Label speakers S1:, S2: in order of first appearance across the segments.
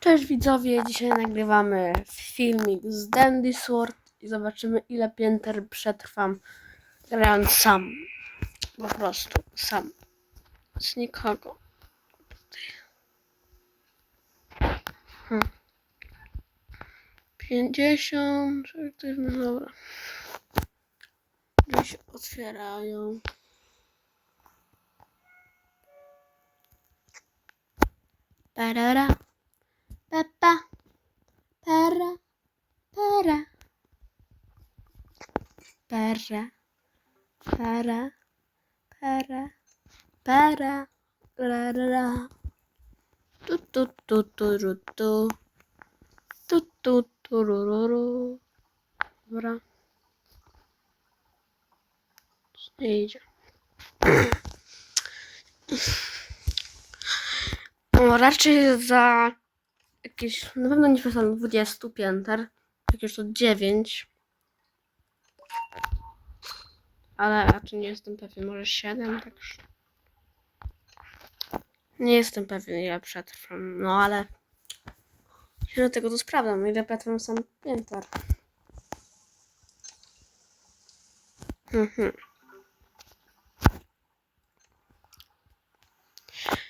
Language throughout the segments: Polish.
S1: Cześć widzowie, dzisiaj nagrywamy filmik z Dandy Sword i zobaczymy ile pięter przetrwam grając sam. Po prostu sam. Z nikogo. Hmm. 50, aktywny, dobra. Drzwi się otwierają. Parara. Papa. Para. Para. Para. Para. Para. Para. Ra, ra, ra. Tu, tu, tu, tu, ru, tu. Tu, tu, tu, ru, ru, ru. Dobra. Nie idzie. No, raczej za jakieś, na pewno nie przesadam 20 pięter, jakieś to 9. Ale raczej nie jestem pewien, może 7, tak już. Nie jestem pewien, ile przetrwam, no ale się do tego to sprawdzam, ile przetrwam sam pięter. Mhm.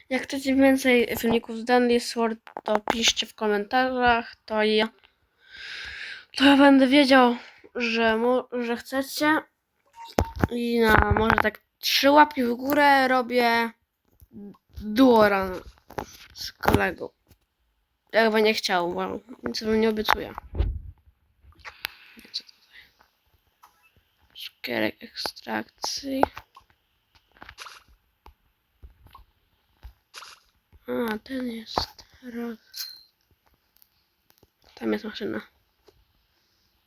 S1: Jak chcecie więcej filmików z Dandy Sword, to piszcie w komentarzach, to ja, to ja będę wiedział, że, że chcecie. I na może tak trzy łapki w górę robię duo run z kolegą. Jakby nie chciał, bo nic wam nie obiecuję. Cukierek ekstrakcji. A, ten jest. Raz. Tam jest maszyna.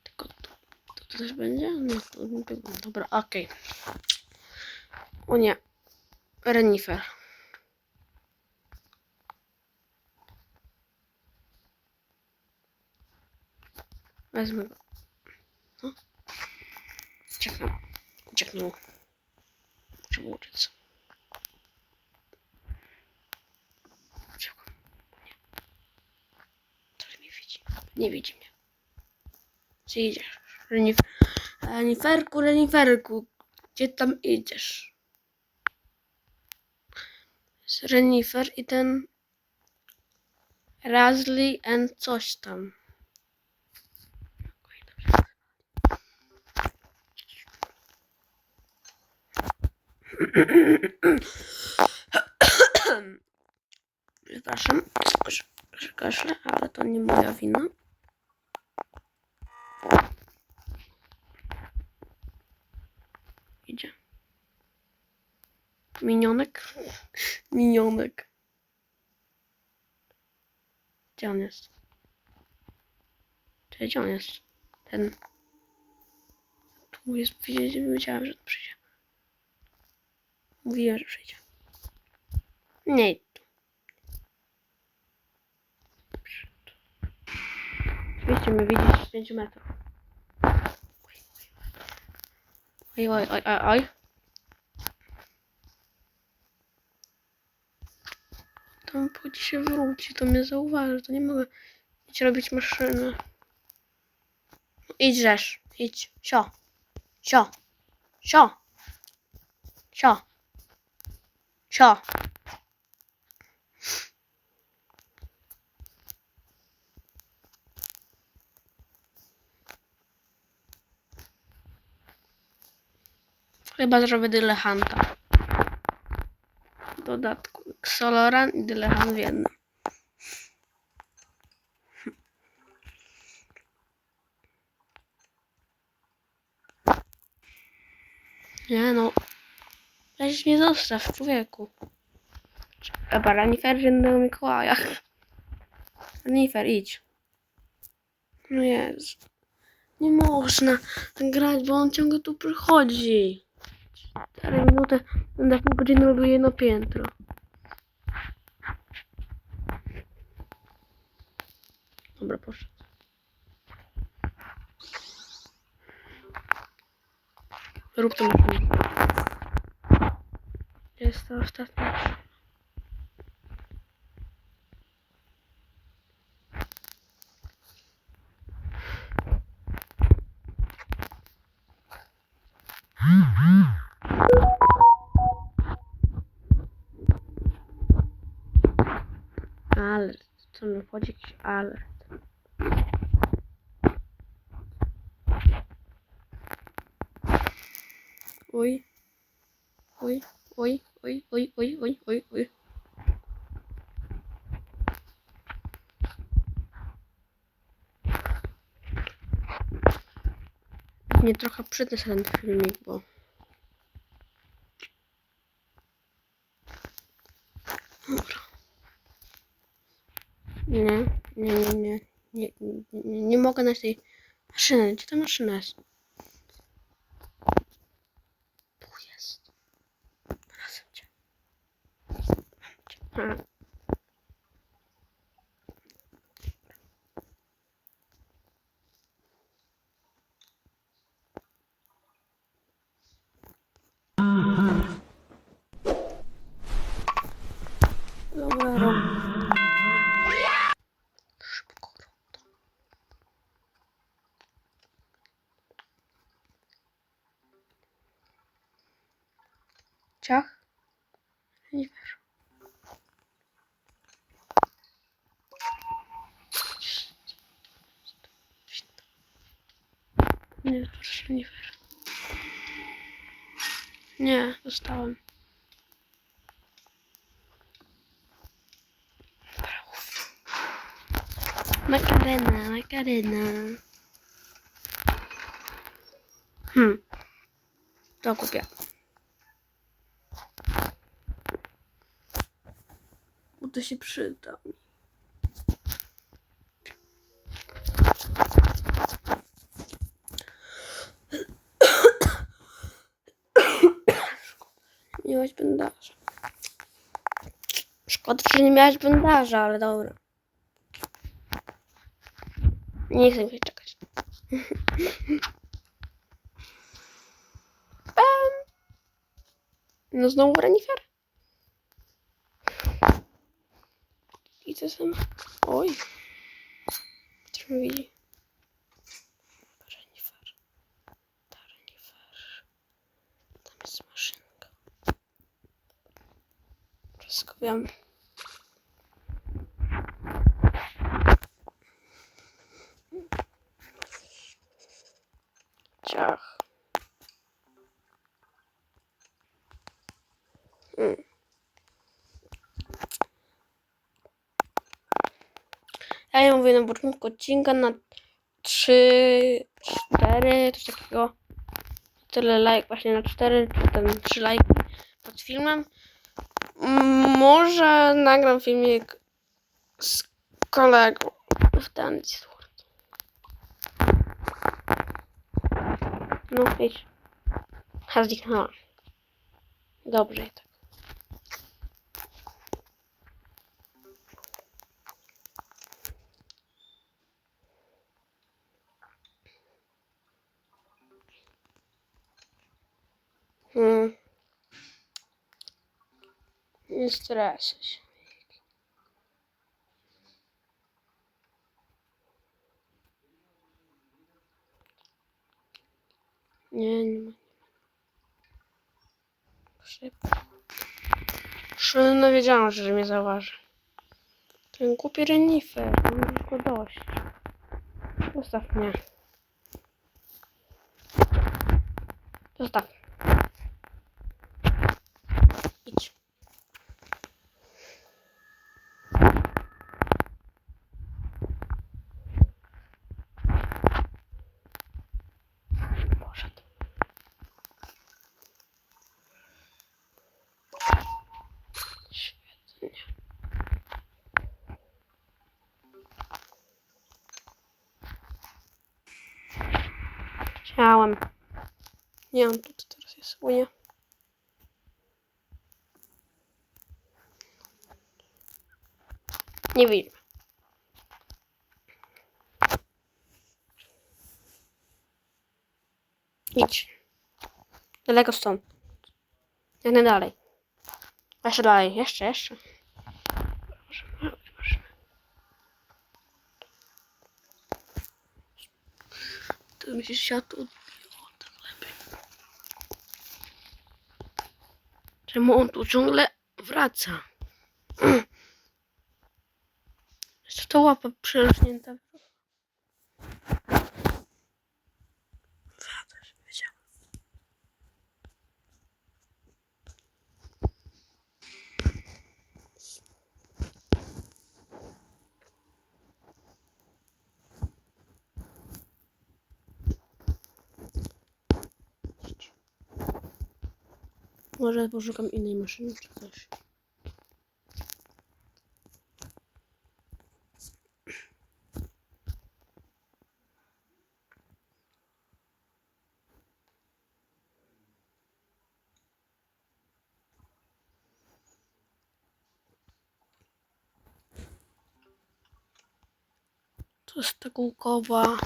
S1: Tylko tu, tu, też będzie? Nie, tu. Dobra, okej. O nie. Renifer. Wezmę go. No. Ucieknął. Ucieknął. Muszę mu uciec. Uciekł. Nie. Coś mnie widzi. Nie widzi mnie. Gdzie idziesz? Renif Reniferku, reniferku. Gdzie tam idziesz? Renifer i ten Razli and coś tam. Przepraszam, że, ale to nie moja wina. Idzie. Minionek? Minionek. Gdzie on jest? Gdzie on jest? Ten. Tu jest, wiedziałem, że przyjdzie. Mówiłem, że przyjdzie. Nie, mnie widzieć z 5 metrów. Oj, oj, oj, oj, oj. Tam pójdzie się wróci, to mnie zauważy, to nie mogę idź robić maszynę. No, idź rzesz, idź, sio, sio, sio, sio, sio. Chyba zrobię Dylehanta. W dodatku Xoloran i Dylehan w jednym. Nie no. Weź mnie zostaw, człowieku. Chyba Ranifer do Mikołaja. Ranifer, idź. No jest. Nie można tak grać, bo on ciągle tu przychodzi. 4 minuty, na pół godziny robię jedno piętro. Dobra, poszedł. Rób to maszynę. Jest to ostatnia. Alert. Co mi wchodzi jakiś alert. Oj. Oj, oj, oj, oj, oj, oj, oj, oj. Mnie trochę przytnę ten filmik, bo... Nie, nie, nie, nie. Nie, nie, nie, nie mogę na tej maszyny. Gdzie ta maszyna jest? Tu jest. Znalazłem cię. Mam cię. A. Dobra, rob. Szybko rób to. Ciach? Nie wiesz. Nie, proszę, nie wiesz. Nie, dostałem. Makarena, makarena. Hmm. To kupię. Bo to się przyda. Nie miałeś bandaża. Szkoda, że nie miałeś bandaża, ale dobra. Nie chcę mi się czekać. No znowu renifer? I to sam. Oj. Mnie widzi. Renifer. Ta. Tam jest maszynka. Wszystko wiem. Ciach. Hmm. Ja ja mówię na początku odcinka na 3, 4, coś takiego. Tyle lajk, właśnie na 4, czy tam 3 lajki pod filmem. Może nagram filmik z kolegą w ten Discord. No, idź. Ha, zniknęła. Dobrze i tak. Hmm. Nie stresuj się. Nie, nie ma. Szybko. Szybko wiedziałam, że mnie zauważy. Ten głupi renifer. Mam już go dość. Zostaw mnie. Zostaw. Chciałem. Nie wiem, tu teraz jest Unia. Nie widzę. Idź. Daleko stąd. Jak nie dalej. Jeszcze dalej, jeszcze, jeszcze. Możemy robić, możemy. To mi się światło odbiło, lepiej. Czemu on tu ciągle wraca? to łapa przerośnięta. Może poszukam innej maszyny czy coś. To jest ta kółkowa.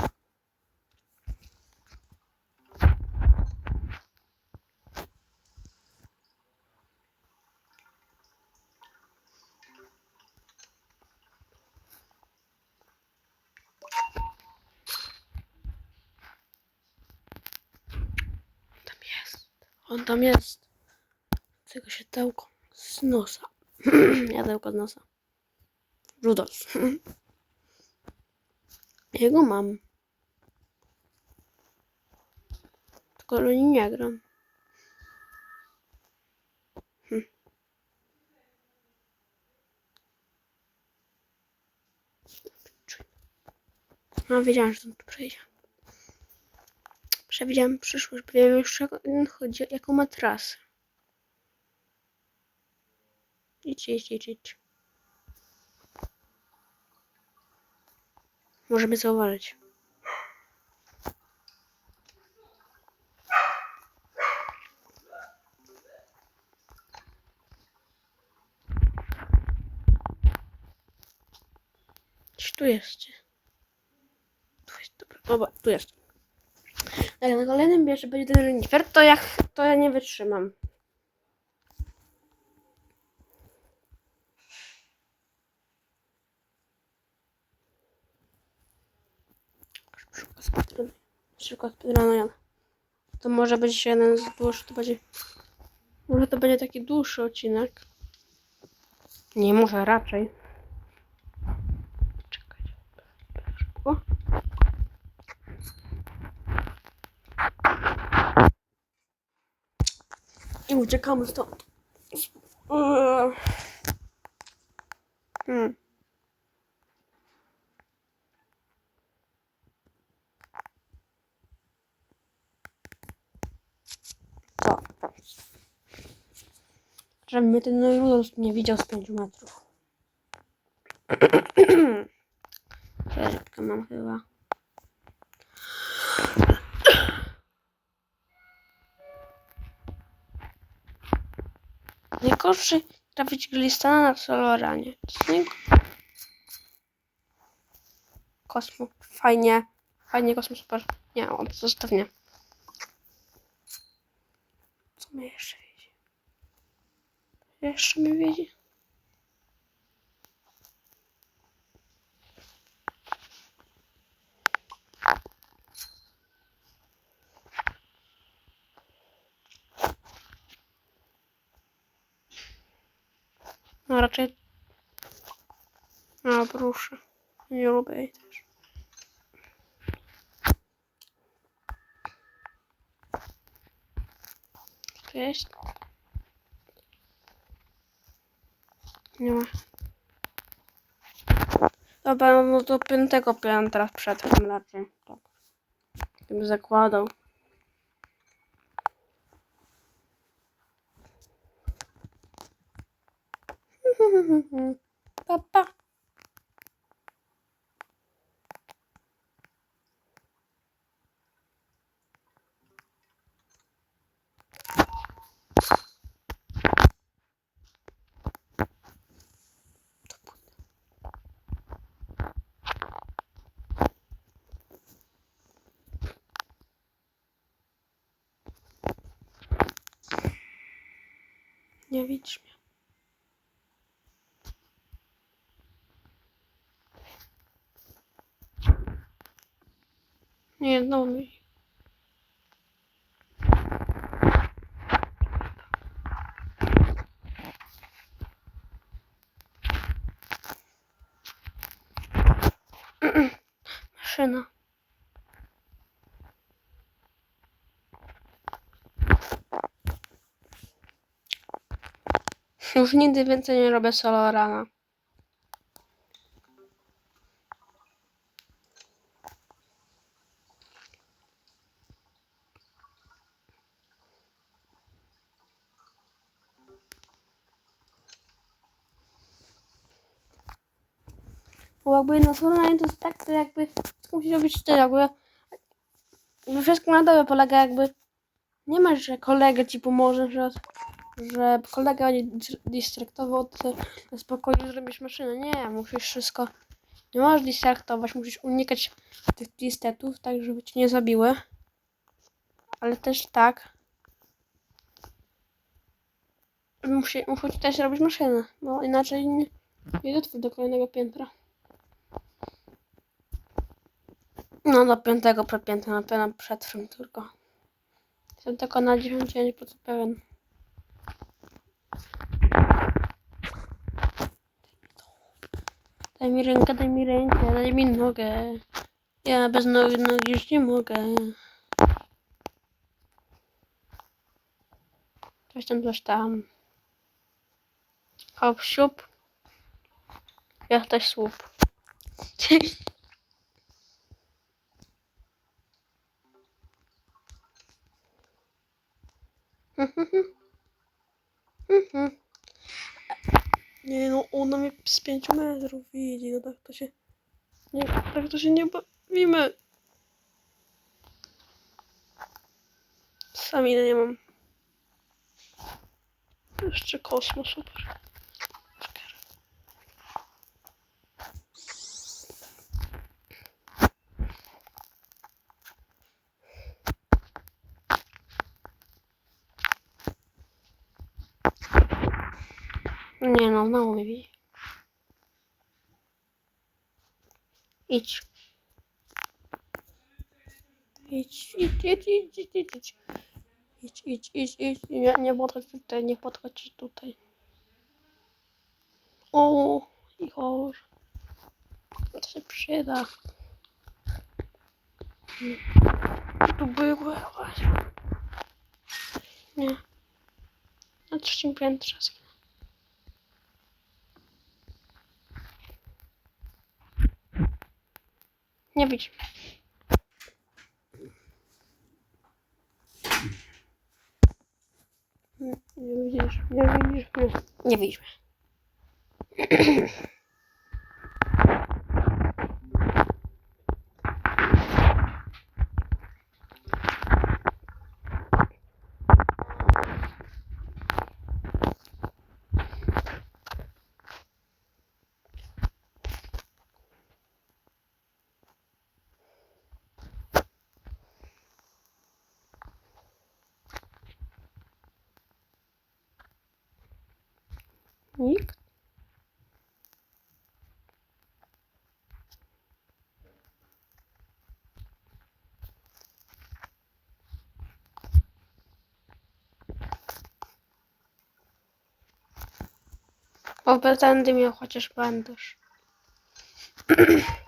S1: Tam jest. Tego światełko z nosa. Jadełko z nosa. Rudolf. Jego mam. Tylko że nie gram. Hm. No, wiedziałam, że on tu przyjdzie. Przewidziałam przyszłość, bo wiem już, jak on chodzi, jaką ma trasę. Idź, idź, idź, idź. Możemy zauważyć. Tu jest. Tu jest, dobra. Dobra, tu jest. Jak na kolejnym bierze będzie ten renifer, to ja, to ja nie wytrzymam. Szybko speedrun. To może być jeden z dłuższych, to będzie... Może to będzie taki dłuższy odcinek. Nie, może raczej. Uciekamy stąd. Hmm. Co? Żeby mnie ten Rudolf nie widział z 5 metrów. Rybkę mam chyba. Najgorszy trafić glistana na Soloranie. Cyk. Kosmo. Fajnie. Fajnie, Kosmo, super. Nie, on zostaw mnie. Co mnie jeszcze wiedzie? Jeszcze mnie wiedzie? Raczej... No proszę. Nie lubię jej też. Jest? Nie ma. Dobra, no to piątego piętra przetrwam raczej. Tak. Bym zakładał. Papa. Nie widzisz mnie. Nie, no mi. maszyna. Już nigdy więcej nie robię solo rana. Jakby na solo ranie to jest tak, to jakby musisz robić tyle, jakby że wszystko na tobie polega jakby nie masz, że kolega ci pomoże, że, że kolega będzie dis- distraktował, to na spokojnie zrobisz maszynę. Nie, musisz wszystko, nie możesz distraktować, musisz unikać tych distetów, tak żeby cię nie zabiły. Ale też tak, muszę ci też robić maszynę, bo inaczej nie, nie do kolejnego piętra. No do piątego przepiętra na pewno przetrwam tylko. Jestem tylko na 99% pewien. Daj mi rękę, daj mi rękę, daj mi nogę. Ja bez nogi, nogi już nie mogę. Coś tam, coś tam. Hop, siup. Ja też słup. Nie no, ona mnie z 5 metrów widzi, no tak to się... Nie, tak to się nie bawimy. Sami nie mam. Jeszcze kosmos, super. Nie no, znowu mnie widzi. Idź. Idź, idź, idź, idź, idź, idź, idź. Idź, idź, idź, idź. Nie, nie podchodź tutaj, nie podchodź tutaj. O, Igor. To się przyda. Tu były właśnie. Nie. Na trzecim piętrze. Nie widzi. Nie, nie widzisz, nie widzisz mnie. Nie widzisz mnie. Nikt? Oby tędy miał chociaż bandaż.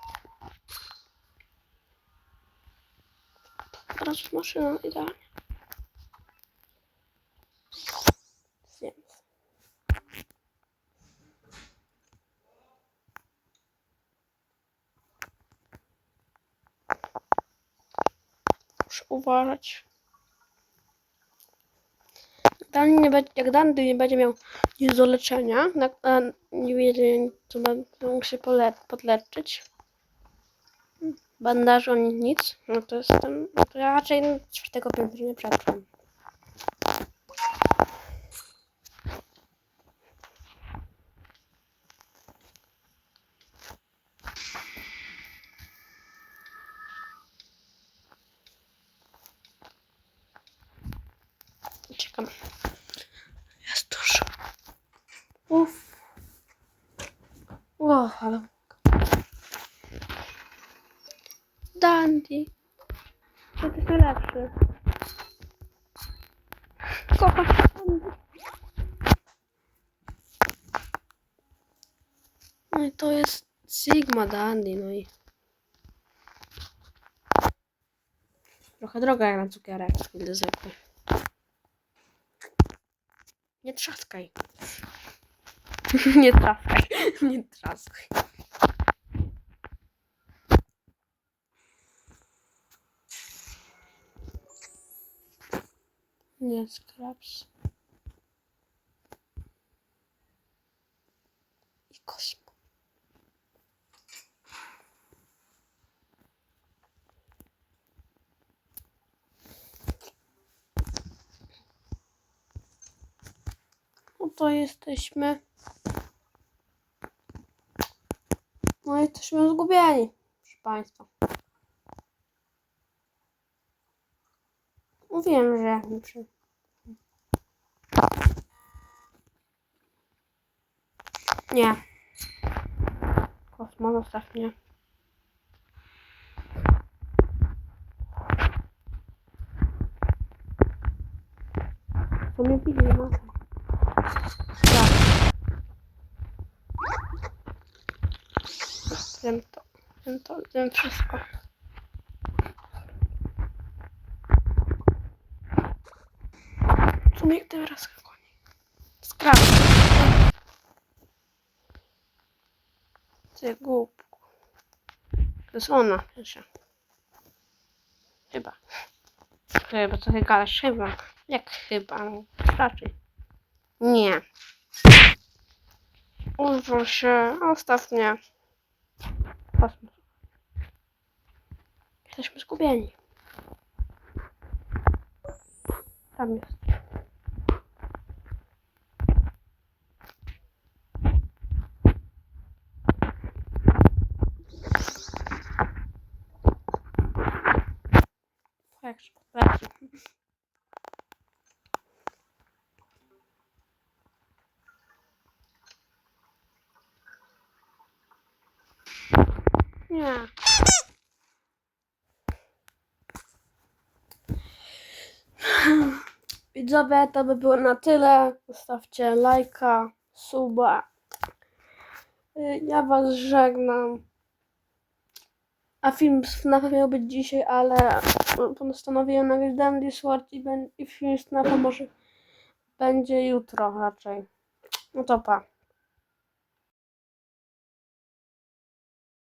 S1: Teraz maszyna idealnie. Zjem. Muszę uważać. Dan nie będzie, jak Dan nie będzie miał nic do leczenia, na, nie wiedzie, to to mógł się pole, podleczyć. Bandażu ani nic, no to jestem, to ja raczej czwartego piętra nie przetrwam. Uff. O, ale... Dandy. To jest najlepszy. Kocham Dandy. No i to jest Sigma Dandy, no i... Trochę droga jak na cukierek, zwykły. Nie trzaskaj. nie trzaskaj. nie trzaskaj. Nie skraps. I kosmo. No to jesteśmy. No jesteśmy zgubieni, proszę Państwa. Mówiłem, że. Nie. Kosmo, zostaw mnie. To mnie widzi, no. Tak. Wiem to, wiem to, wiem wszystko. Co mnie teraz goni? Skrap. Ty głupku. To jest ona, pierwsza. Chyba. Chyba, ty gadasz? Chyba. Jak chyba? Raczej. Nie. Uzwól się, zostaw mnie. Kosmos. Jesteśmy zgubieni. Tam jest. Jak leci. Nie. Widzowie, to by było na tyle. Zostawcie lajka, suba. Y, Ja was żegnam. A film z FNAF miał być dzisiaj, ale postanowiłem nagrać Dandy Sword i, i film z FNAF może będzie jutro raczej. No to pa.